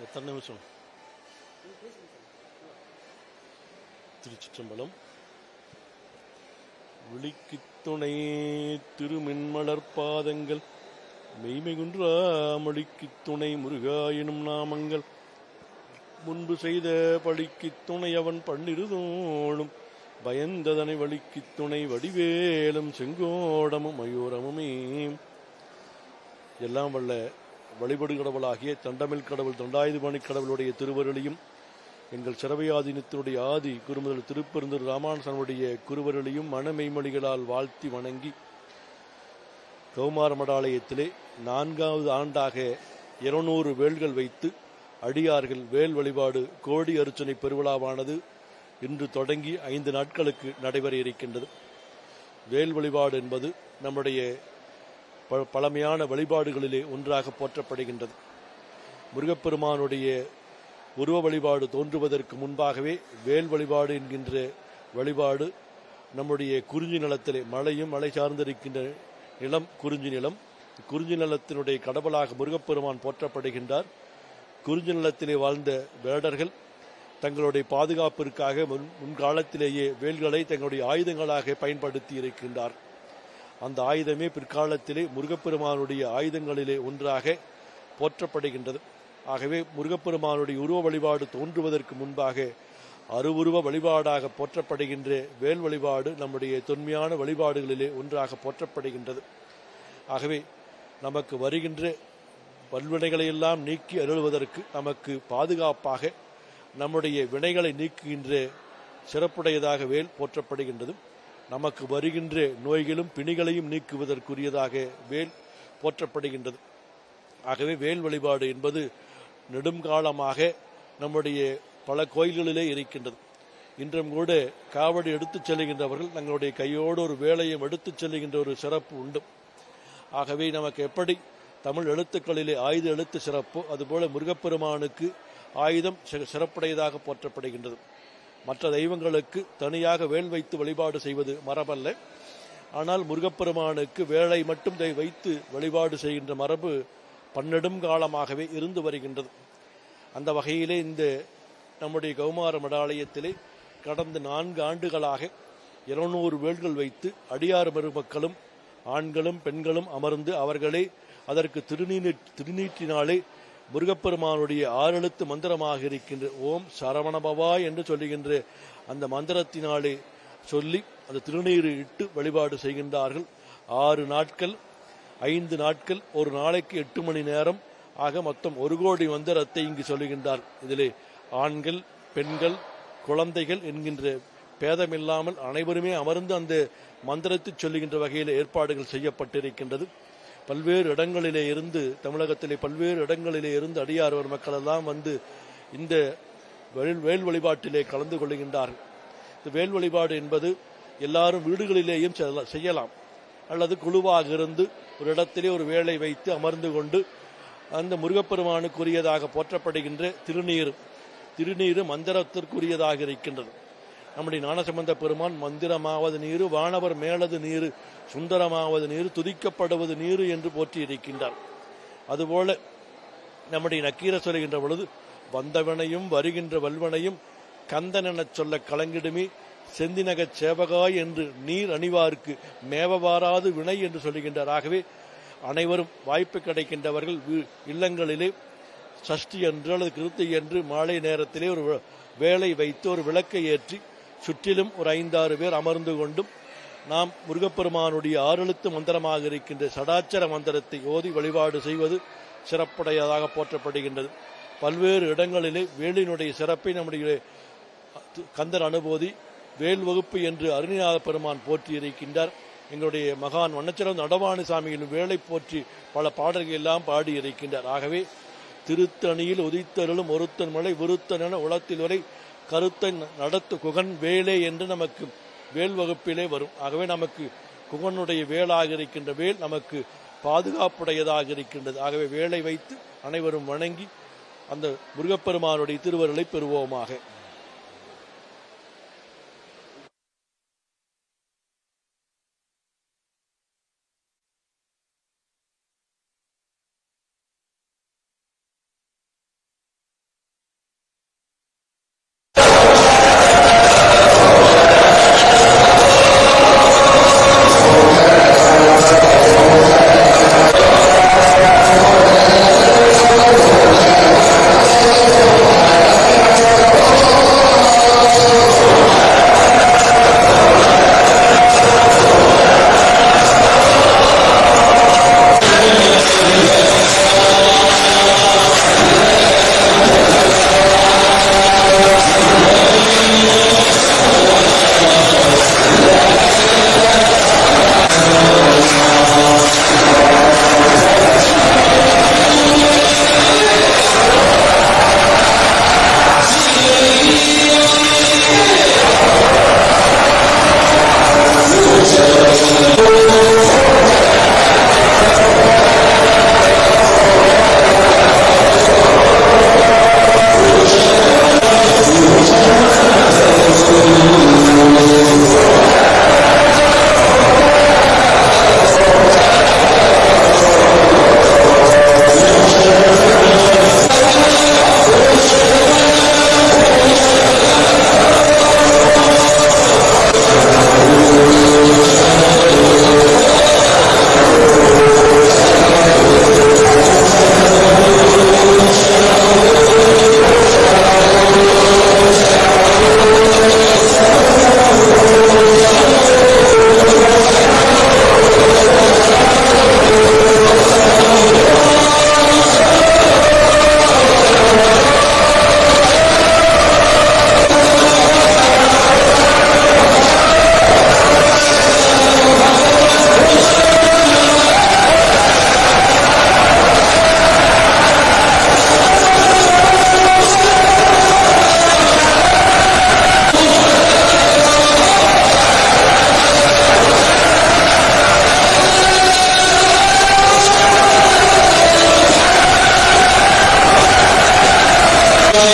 எத்தனை நிமிஷம்? திருச்சிற்றம்பலம். விழிக்கு துணை திருமின்மலர் பாதங்கள் மெய்மைகுன்றா மொழிக்குத் துணை முருகா எனும் நாமங்கள். முன்பு செய்த பழிக்கு துணை அவன் பன்னிருதோளும் பயந்ததனை வழிக்குத் துணை வடிவேலும் செங்கோடமும் மயூரமுமே. எல்லாம் வல்ல வழிபடு கடவுளாகிய தண்டமிழ் கடவுள் தண்டாயுதபாணி கடவுளுடைய திருவருளையும் எங்கள் சிறவையாதீனத்தினுடைய ஆதி குருமுதல் திருப்பெருந்தூர் ராமானுசனுடைய குருவருளையும் மனமெய்மொழிகளால் வாழ்த்தி வணங்கி கௌமார மடாலயத்திலே நான்காவது ஆண்டாக இருநூறு வேல்கள் வைத்து அடியார்கள் வேல் வழிபாடு கோடி அர்ச்சனை பெருவிழாவானது இன்று தொடங்கி ஐந்து நாட்களுக்கு நடைபெற இருக்கின்றது. வேல் வழிபாடு என்பது நம்முடைய பழமையான வழிபாடுகளிலே ஒன்றாக போற்றப்படுகின்றது. முருகப்பெருமானுடைய உருவ வழிபாடு தோன்றுவதற்கு முன்பாகவே வேல் வழிபாடு என்கின்ற வழிபாடு நம்முடைய குறிஞ்சி நிலத்திலே மலையும் மலை சார்ந்திருக்கின்ற நிலம் குறிஞ்சி நிலம். குறிஞ்சி நிலத்தினுடைய கடவுளாக முருகப்பெருமான் போற்றப்படுகின்றார். குறிஞ்சி நிலத்திலே வாழ்ந்த வேடர்கள் தங்களுடைய பாதுகாப்பிற்காக முன் முன்காலத்திலேயே வேல்களை தங்களுடைய ஆயுதங்களாக பயன்படுத்தி இருக்கின்றார். அந்த ஆயுதமே பிற்காலத்திலே முருகப்பெருமானுடைய ஆயுதங்களிலே ஒன்றாக போற்றப்படுகின்றது. ஆகவே முருகப்பெருமானுடைய உருவ வழிபாடு தோன்றுவதற்கு முன்பாக அருவுருவ வழிபாடாக போற்றப்படுகின்ற வேல் வழிபாடு நம்முடைய தொன்மையான வழிபாடுகளிலே ஒன்றாக போற்றப்படுகின்றது. ஆகவே நமக்கு வருகின்ற வல்வினைகளையெல்லாம் நீக்கி அருள்வதற்கு நமக்கு பாதுகாப்பாக நம்முடைய வினைகளை நீக்குகின்ற சிறப்புடையதாக வேல் போற்றப்படுகின்றது. நமக்கு வருகின்ற நோய்களும் பிணிகளையும் நீக்குவதற்குரியதாக வேல் போற்றப்படுகின்றது. ஆகவே வேல் வழிபாடு என்பது நெடுங்காலமாக நம்முடைய பல கோயில்களிலே இருக்கின்றது. இன்றும் கூட காவடி எடுத்துச் செல்கின்றவர்கள் தங்களுடைய கையோடு ஒரு வேலையும் எடுத்துச் செல்லுகின்ற ஒரு சிறப்பு உண்டு. ஆகவே நமக்கு எப்படி தமிழ் எழுத்துக்களிலே ஆயுத எழுத்து சிறப்பு அதுபோல முருகப்பெருமானுக்கு ஆயுதம் சிறப்புடையதாக போற்றப்படுகின்றது. மற்ற தெய்வங்களுக்கு தனியாக வேல் வைத்து வழிபாடு செய்வது மரபல்ல. ஆனால் முருகப்பெருமானுக்கு வேலை மட்டும் தை- வைத்து வழிபாடு செய்கின்ற மரபு பன்னெடும் காலமாகவே இருந்து வருகின்றது. அந்த வகையிலே இந்த நம்முடைய கௌமார மடாலயத்திலே கடந்த நான்கு ஆண்டுகளாக இருநூறு வேல்கள் வைத்து அடியார் மருமக்களும் ஆண்களும் பெண்களும் அமர்ந்து அவர்களே அதற்கு திருநீ திருநீற்றினாலே முருகப்பெருமானுடைய ஆறெழுத்து மந்திரமாக இருக்கின்ற ஓம் சரவணபவா என்று சொல்லுகின்ற அந்த மந்திரத்தினாலே சொல்லி அந்த திருநீர் இட்டு வழிபாடு செய்கின்றார்கள். ஆறு நாட்கள் ஐந்து நாட்கள் ஒரு நாளைக்கு எட்டு மணி நேரம் ஆக மொத்தம் ஒரு கோடி மந்திரத்தை இங்கு சொல்லுகின்றார். இதிலே ஆண்கள் பெண்கள் குழந்தைகள் என்கின்ற பேதமில்லாமல் அனைவருமே அமர்ந்து அந்த மந்திரத்தை சொல்லுகின்ற வகையில் ஏற்பாடுகள் செய்யப்பட்டிருக்கின்றது. பல்வேறு இடங்களிலே இருந்து தமிழகத்திலே பல்வேறு இடங்களிலே இருந்து அடியார்வர் மக்கள் எல்லாம் வந்து இந்த வேல் வேல் வழிபாட்டிலே கலந்து கொள்கின்றார்கள். இந்த வேல் வழிபாடு என்பது எல்லாரும் வீடுகளிலேயும் செய்யலாம். அல்லது குழுவாக இருந்து ஒரு இடத்திலே ஒரு வேலை வைத்து அமர்ந்து கொண்டு அந்த முருகப்பெருமானுக்குரியதாக போற்றப்படுகின்ற திருநீர் திருநீர் மந்திரத்திற்குரியதாக இருக்கின்றது. நம்முடைய ஞானசம்பந்த பெருமான் மந்திரமாவது நீரு வானவர் மேலது நீரு சுந்தரமாவது நீரு துதிக்கப்படுவது நீரு என்று போற்றி இருக்கின்றார் அதுபோல நம்முடைய நக்கீர சொல்கின்ற பொழுது வந்தவனையும் வருகின்ற வல்வனையும் கந்தன் எனச் சொல்ல கலங்கிடுமே செந்தினகச் சேவகாய் என்று நீர் அணிவார்க்கு மேவவாராது வினை என்று சொல்லுகின்றார். ஆகவே அனைவரும் வாய்ப்பு கிடைக்கின்றவர்கள் இல்லங்களிலே சஷ்டி என்று அல்லது கிருத்தி என்று மாலை நேரத்திலே ஒரு வேலை வைத்து ஒரு விளக்கை ஏற்றி சுற்றிலும் ஒரு ஐந்தாறு பேர் அமர்ந்து கொண்டும் நாம் முருகப்பெருமானுடைய ஆறெழுத்து மந்திரமாக இருக்கின்ற சடாச்சர மந்திரத்தை ஓதி வழிபாடு செய்வது சிறப்புடையதாக போற்றப்படுகின்றது. பல்வேறு இடங்களிலே வேலினுடைய சிறப்பை நம்முடைய கந்தர் அனுபூதி வேல் வகுப்பு என்று அருணிநாத பெருமான் போற்றி இருக்கின்றார் எங்களுடைய மகான் வண்ணச்சிறம் நடவாணி சாமியிலும் வேலை போற்றி பல பாடல்கள் எல்லாம் பாடி இருக்கின்றார் ஆகவே திருத்தணியில் உதித்தருளும் ஒருத்தன் மலை விருத்தன் என உளத்தில் வரை கருத்தை நடத்து குகன் வேலே என்று நமக்கு வேல் வகுப்பிலே வரும். ஆகவே நமக்கு குகனுடைய வேலாக இருக்கின்ற வேல் நமக்கு பாதுகாப்புடையதாக இருக்கின்றது. ஆகவே வேலை வைத்து அனைவரும் வணங்கி அந்த முருகப்பெருமானுடைய திருவருளை பெறுவோமாக.